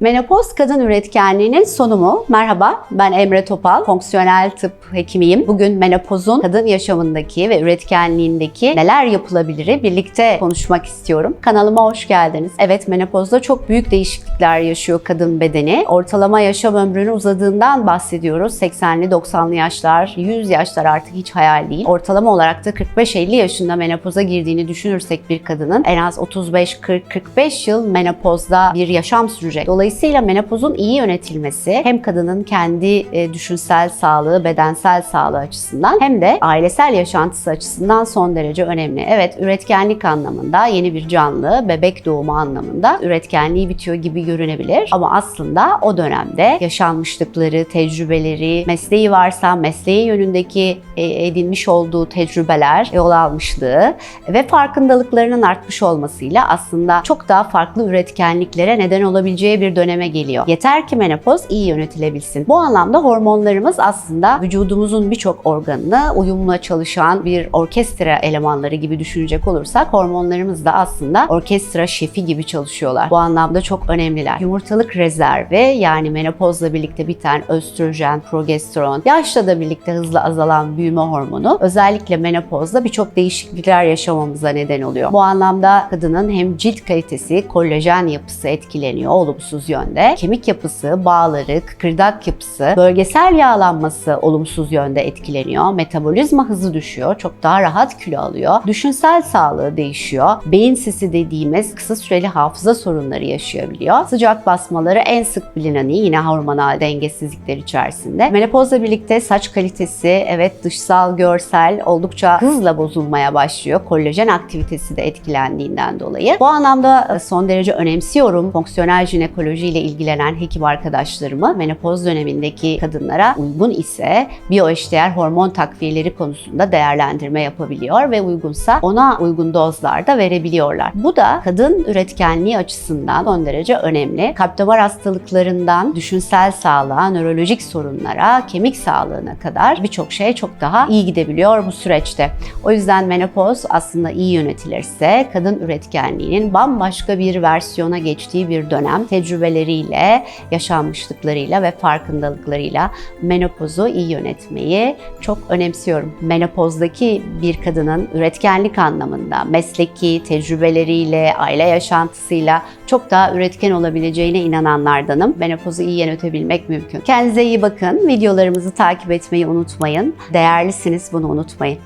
Menopoz kadın üretkenliğinin sonu mu? Merhaba, ben Emre Topal, fonksiyonel tıp hekimiyim. Bugün menopozun kadın yaşamındaki ve üretkenliğindeki neler yapılabilir birlikte konuşmak istiyorum. Kanalıma hoş geldiniz. Evet, menopozda çok büyük değişiklikler yaşıyor kadın bedeni. Ortalama yaşam ömrünün uzadığından bahsediyoruz. 80'li 90'lı yaşlar, 100 yaşlar artık hiç hayal değil. Ortalama olarak da 45-50 yaşında menopoza girdiğini düşünürsek bir kadının en az 35-40-45 yıl menopozda bir yaşam sürecek. Dolayısıyla menopozun iyi yönetilmesi hem kadının kendi e, düşünsel sağlığı, bedensel sağlığı açısından hem de ailesel yaşantısı açısından son derece önemli. Evet, üretkenlik anlamında yeni bir canlı, bebek doğumu anlamında üretkenliği bitiyor gibi görünebilir. Ama aslında o dönemde yaşanmışlıkları, tecrübeleri, mesleği varsa mesleği yönündeki e, edinmiş olduğu tecrübeler, yol almışlığı ve farkındalıklarının artmış olmasıyla aslında çok daha farklı üretkenliklere neden olabileceği bir döneme geliyor. Yeter ki menopoz iyi yönetilebilsin. Bu anlamda hormonlarımız aslında vücudumuzun birçok organını uyumla çalışan bir orkestra elemanları gibi düşünecek olursak hormonlarımız da aslında orkestra şefi gibi çalışıyorlar. Bu anlamda çok önemliler. Yumurtalık rezervi yani menopozla birlikte biten östrojen, progesteron, yaşla da birlikte hızla azalan büyüme hormonu özellikle menopozda birçok değişiklikler yaşamamıza neden oluyor. Bu anlamda kadının hem cilt kalitesi, kollajen yapısı etkileniyor olumsuz yönde. Kemik yapısı, bağları, kıkırdak yapısı, bölgesel yağlanması olumsuz yönde etkileniyor. Metabolizma hızı düşüyor. Çok daha rahat kilo alıyor. Düşünsel sağlığı değişiyor. Beyin sisi dediğimiz kısa süreli hafıza sorunları yaşayabiliyor. Sıcak basmaları en sık bilinen yine hormonal dengesizlikler içerisinde. Menopozla birlikte saç kalitesi evet dışsal, görsel oldukça hızla bozulmaya başlıyor. Kollajen aktivitesi de etkilendiğinden dolayı. Bu anlamda e, son derece önemsiyorum. Fonksiyonel jinekoloji ile ilgilenen hekim arkadaşlarımı menopoz dönemindeki kadınlara uygun ise biyoeşdeğer hormon takviyeleri konusunda değerlendirme yapabiliyor ve uygunsa ona uygun dozlarda verebiliyorlar. Bu da kadın üretkenliği açısından son derece önemli. Kalp damar hastalıklarından düşünsel sağlığa, nörolojik sorunlara, kemik sağlığına kadar birçok şey çok daha iyi gidebiliyor bu süreçte. O yüzden menopoz aslında iyi yönetilirse kadın üretkenliğinin bambaşka bir versiyona geçtiği bir dönem tecrübeleriyle, yaşanmışlıklarıyla ve farkındalıklarıyla menopozu iyi yönetmeyi çok önemsiyorum. Menopozdaki bir kadının üretkenlik anlamında, mesleki tecrübeleriyle, aile yaşantısıyla çok daha üretken olabileceğine inananlardanım. Menopozu iyi yönetebilmek mümkün. Kendinize iyi bakın. Videolarımızı takip etmeyi unutmayın. Değerlisiniz bunu unutmayın.